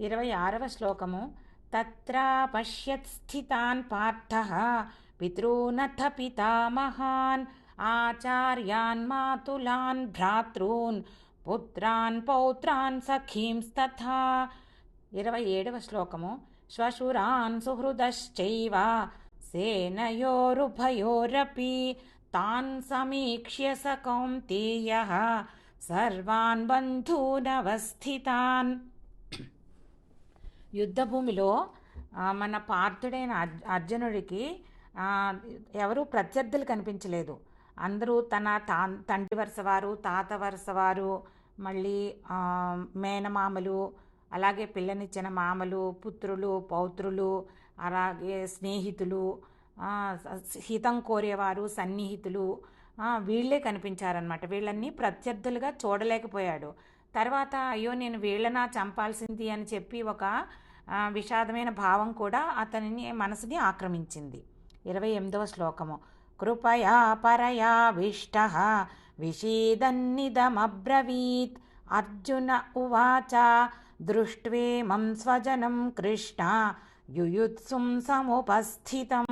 ఇరవై ఆరవ శ్లోకము తత్ర పశ్యత్ స్థితాన్ పార్థ పితॄనథ పితామహాన్ ఆచార్యాన్ మాతులాన్ భ్రాతॄన్ పుత్రాన్ పౌత్రాన్ సఖీంస్తథా ఇరవై ఏడవ శ్లోకము శ్వశురాన్ సుహృదశ్చైవ సేనయోరుభయోరపి తాన్ సమీక్ష్య స కౌంతేయ సర్వాన్ బంధూనవస్థితాన్ యుద్ధభూమిలో మన పార్థుడైన అర్జునుడికి ఎవరూ ప్రత్యర్థులు కనిపించలేదు. అందరూ తన తా తండ్రి వరుస వారు తాత వరుస వారు మళ్ళీ మేనమామలు అలాగే పిల్లనిచ్చిన మామలు పుత్రులు పౌత్రులు అలాగే స్నేహితులు హితం కోరేవారు సన్నిహితులు వీళ్ళే కనిపించారనమాట వీళ్ళన్నీ ప్రత్యర్థులుగా చూడలేకపోయాడు. తర్వాత అయ్యో నేను వీళ్ళనా చంపాల్సింది అని చెప్పి ఒక విషాదమైన భావం కూడా అతనిని మనసుని ఆక్రమించింది. ఇరవై ఎనిమిదవ శ్లోకము. కృపయా పరయా విష్ట విషీదన్నిదమబ్రవీత్ అర్జున ఉవాచ దృష్ట్వేమం స్వజనం కృష్ణ యుయుత్సుం సముపస్థితం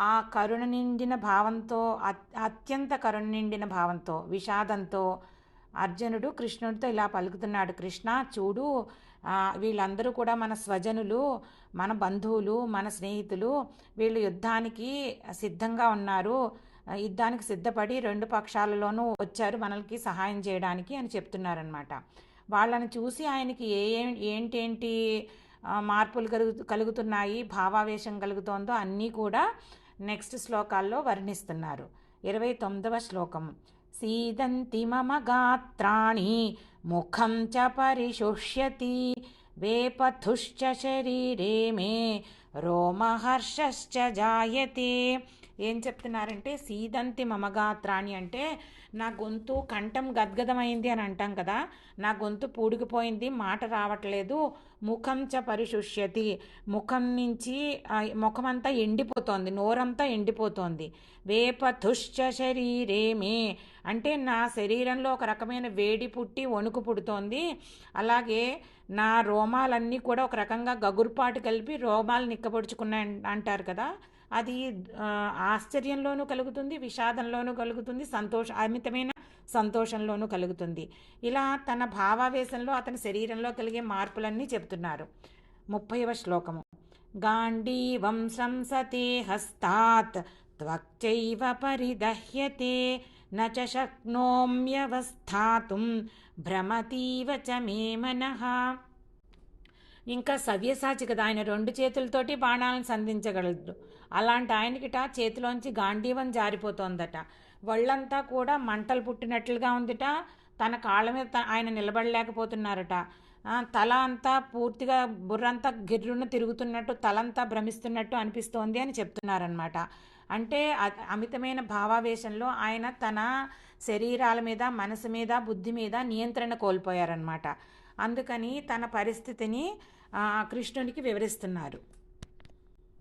ఆ కరుణ నిండిన భావంతో అత్యంత కరుణ నిండిన భావంతో విషాదంతో అర్జునుడు కృష్ణుడితో ఇలా పలుకుతున్నాడు కృష్ణ చూడు వీళ్ళందరూ కూడా మన స్వజనులు మన బంధువులు మన స్నేహితులు వీళ్ళు యుద్ధానికి సిద్ధంగా ఉన్నారు. యుద్ధానికి సిద్ధపడి రెండు పక్షాలలోనూ వచ్చారు మనకి సహాయం చేయడానికి అని చెప్తున్నారనమాట వాళ్ళని చూసి ఆయనకి ఏ ఏ- ఏంటేంటి మార్పులు కలుగు కలుగుతున్నాయి భావావేశం కలుగుతోందో అన్నీ కూడా నెక్స్ట్ శ్లోకాల్లో వర్ణిస్తున్నారు. ఇరవై తొమ్మిదవ శ్లోకం. సీదంతి మమ గాత్రాణి ముఖం చ పరిశుష్యతి వేపథుశ్చ శరీరే మే రోమహర్షశ్చ జాయతే ఏం చెప్తున్నారంటే సీదంతి మమ గాత్రాణి అంటే నా గొంతు కంఠం గద్గదమైంది అని అంటాం కదా నా గొంతు పూడికిపోయింది మాట రావట్లేదు ముఖం చ పరిశుష్యతి. ముఖం నుంచి ముఖమంతా ఎండిపోతోంది నోరంతా ఎండిపోతోంది. వేపథుశ్చ శరీరేమే అంటే నా శరీరంలో ఒక రకమైన వేడి పుట్టి వణుకు పుడుతోంది. అలాగే నా రోమాలన్నీ కూడా ఒక రకంగా గగురుపాటు కలిపి రోమాలు నిక్కపొడుచుకున్నాయి అంటారు కదా అది ఆశ్చర్యంలోనూ కలుగుతుంది విషాదంలోనూ కలుగుతుంది సంతోష అమితమైన సంతోషంలోనూ కలుగుతుంది. ఇలా తన భావావేశంలో అతని శరీరంలో కలిగే మార్పులన్నీ చెప్తున్నారు ముప్పైవ శ్లోకము. గాంధీవం సంసతే హస్తాత్ త్వక్చైవ పరిదహ్యతే న చ శక్నోమ్యవస్థాతుం భ్రమతీవ చ మే మనః. ఇంకా సవ్యసాచి కదా ఆయన రెండు చేతులతోటి బాణాలను సంధించగలడు. అలాంటి ఆయనకిట చేతిలోంచి గాంధీవం జారిపోతోందట. వాళ్ళంతా కూడా మంటలు పుట్టినట్లుగా ఉందిట. తన కాళ్ళ మీద ఆయన నిలబడలేకపోతున్నారట. తల అంతా పూర్తిగా బుర్రంతా గిర్రున తిరుగుతున్నట్టు తలంతా భ్రమిస్తున్నట్టు అనిపిస్తోంది అని చెప్తున్నారనమాట అంటే అమితమైన భావావేశంలో ఆయన తన శరీరాల మీద మనసు మీద బుద్ధి మీద నియంత్రణ కోల్పోయారనమాట అందుకని తన పరిస్థితిని ఆ, కృష్ణునికి వివరిస్తున్నారు.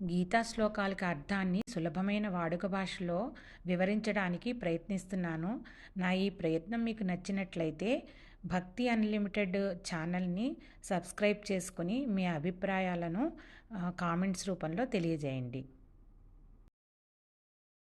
గీతా శ్లోకాలకి అర్థాన్ని సులభమైన వాడుక భాషలో వివరించడానికి ప్రయత్నిస్తున్నాను. నా ఈ ప్రయత్నం మీకు నచ్చినట్లయితే భక్తి అన్లిమిటెడ్ ఛానల్ని సబ్స్క్రైబ్ చేసుకుని మీ అభిప్రాయాలను కామెంట్స్ రూపంలో తెలియజేయండి.